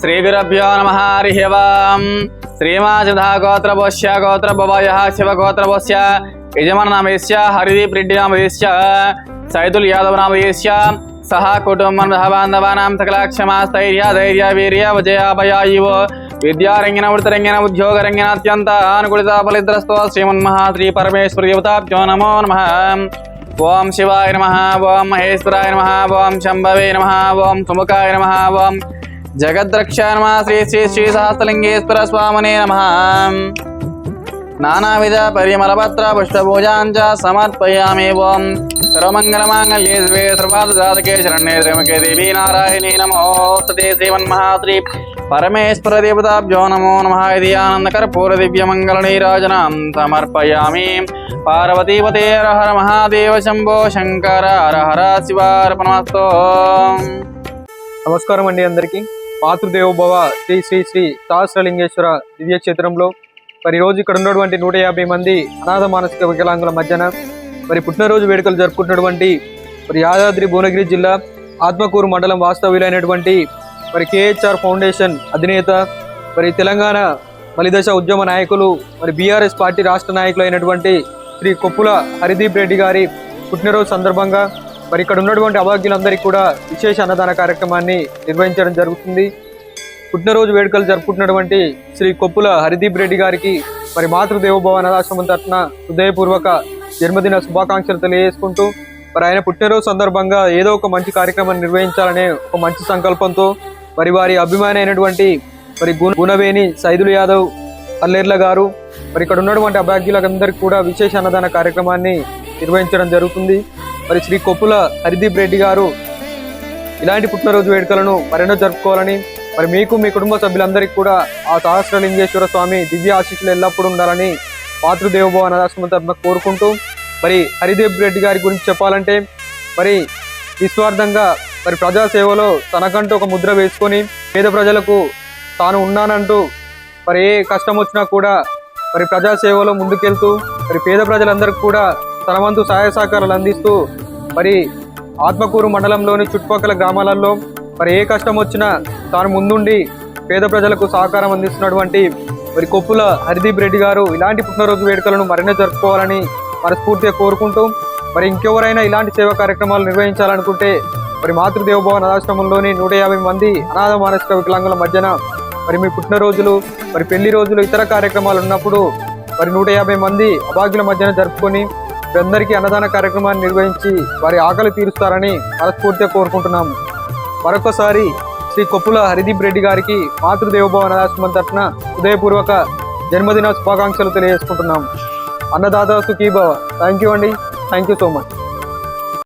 శ్రీగురభ్యో నమ హరి ఓం శ్రీమాచిధ గోత్రపోష్య గోత్రభవయ శివగోత్రపోష్య యజమాననామయస్య హరిదీప్ రెడ్డి నామయస్య సైదుల్ యాదవ్ నామయస్య సహ కుటుంబం బాంధవానాం సకలాక్షమా స్థైర్య ధైర్య వీర్య విజయాభయ ఇవో విద్యారంగిన వృతరంగిన ఉద్యోగరంగిన అత్యంత అనుకూలిత ఫలిద్రస్తో శ్రీమన్మహా శ్రీ పరమేశ్వర దేవతాభ్యో నమో నమ ఓం శివాయ నమ ఓం మహేశ్వరాయ నమ ఓం శంభవే నమ ఓం సుముఖాయ నమ ఓం జగద్రక్షాయ నమ శ్రీ శ్రీ శ్రీ సహస్రలింగేశ్వర స్వామినే నమ నానావిధ పరిమళపత్ర పుష్పపూజాంచ సమర్పయామి ఓం సర్వమంగళమాంగళ్యే శివే సర్వార్థసాధకే శరణ్యే త్రమకే దేవీ నారాయణీ నమోస్తతే శ్రీమన్మహాత్రి పరమేశ్వర దేవతాభ్యో నమో నమ ఇది ఆనందకర్పూర దివ్యమంగళ నీరాజనాం సమర్పయామి పార్వతీపతే హర హర మహాదేవ శంభో శంకర హర హర శివార్పణమస్తో నమస్కారం అండి అందరికీ మాతృదేవోభవ శ్రీ శ్రీ శ్రీ సహస్రలింగేశ్వర దివ్యక్షేత్రంలో మరి రోజు ఇక్కడ ఉన్నటువంటి నూట యాభై మంది అనాథ మానసిక వికలాంగుల మధ్యన మరి పుట్టినరోజు వేడుకలు జరుపుకుంటున్నటువంటి మరి యాదాద్రి భువనగిరి జిల్లా ఆత్మకూరు మండలం వాస్తవ్యులైనటువంటి మరి కేహెచ్ఆర్ ఫౌండేషన్ అధినేత మరి తెలంగాణ మలిదశ ఉద్యమ నాయకులు మరి బీఆర్ఎస్ పార్టీ రాష్ట్ర నాయకులు అయినటువంటి శ్రీ కొప్పుల హరిదీప్ రెడ్డి గారి పుట్టినరోజు సందర్భంగా మరి ఇక్కడ ఉన్నటువంటి అభాగ్యులందరికీ కూడా విశేష అన్నదాన కార్యక్రమాన్ని నిర్వహించడం జరుగుతుంది. పుట్టినరోజు వేడుకలు జరుపుకుంటున్నటువంటి శ్రీ కొప్పుల హరిదీప్ రెడ్డి గారికి మరి మాతృదేవోభవ అనాథాశ్రమం తరఫున హృదయపూర్వక జన్మదిన శుభాకాంక్షలు తెలియజేసుకుంటూ మరి ఆయన పుట్టినరోజు సందర్భంగా ఏదో ఒక మంచి కార్యక్రమాన్ని నిర్వహించాలనే ఒక మంచి సంకల్పంతో మరి వారి అభిమాని అయినటువంటి మరి గుణ గుణవేణి సైదులు యాదవ్ అల్లేర్ల గారు మరి ఇక్కడ ఉన్నటువంటి అభాగ్యులందరికీ కూడా విశేష అన్నదాన కార్యక్రమాన్ని నిర్వహించడం జరుగుతుంది. మరి శ్రీ కొప్పుల హరిదీప్ రెడ్డి గారు ఇలాంటి పుట్టినరోజు వేడుకలను మరెన్నో జరుపుకోవాలని మరి మీకు మీ కుటుంబ సభ్యులందరికీ కూడా ఆ సహస్రలింగేశ్వర స్వామి దివ్య ఆశీస్సులు ఎల్లప్పుడూ ఉండాలని మాతృదేవభవ అనాథాశ్రమం తరఫున కోరుకుంటూ మరి హరిదేవ్ రెడ్డి గారి గురించి చెప్పాలంటే మరి నిస్వార్థంగా మరి ప్రజాసేవలో తనకంటూ ఒక ముద్ర వేసుకొని పేద ప్రజలకు తాను ఉన్నానంటూ మరి ఏ కష్టం వచ్చినా కూడా మరి ప్రజాసేవలో ముందుకెళ్తూ మరి పేద ప్రజలందరికీ కూడా తన వంతు సహాయ సహకారాలు అందిస్తూ మరి ఆత్మకూరు మండలంలోని చుట్టుపక్కల గ్రామాలలో మరి ఏ కష్టం వచ్చినా తాను ముందుండి పేద ప్రజలకు సహకారం అందిస్తున్నటువంటి మరి కొప్పుల హరిదీప్ రెడ్డి గారు ఇలాంటి పుట్టినరోజు వేడుకలను మరిన్నో జరుపుకోవాలని మనస్ఫూర్తిగా కోరుకుంటూ మరి ఇంకెవరైనా ఇలాంటి సేవా కార్యక్రమాలు నిర్వహించాలనుకుంటే మరి మాతృదేవభవన్ అనాశ్రమంలోని నూట యాభై మంది అనాథ మానసిక వికలాంగుల మధ్యన మరి మీ పుట్టినరోజులు మరి పెళ్ళి రోజులు ఇతర కార్యక్రమాలు ఉన్నప్పుడు మరి నూట యాభై మంది అభాగ్యుల మధ్యన జరుపుకొని అందరికీ అన్నదాన కార్యక్రమాన్ని నిర్వహించి వారి ఆకలి తీరుస్తారని మనస్ఫూర్తిగా కోరుకుంటున్నాము. మరొకసారి శ్రీ కొప్పుల హరిదీప్ రెడ్డి గారికి మాతృదేవభవ అనాశ్రమం తరఫున హృదయపూర్వక జన్మదిన శుభాకాంక్షలు తెలియజేసుకుంటున్నాము. అన్నదాత సుఖీభవ థ్యాంక్ యూ అండి. Thank you so much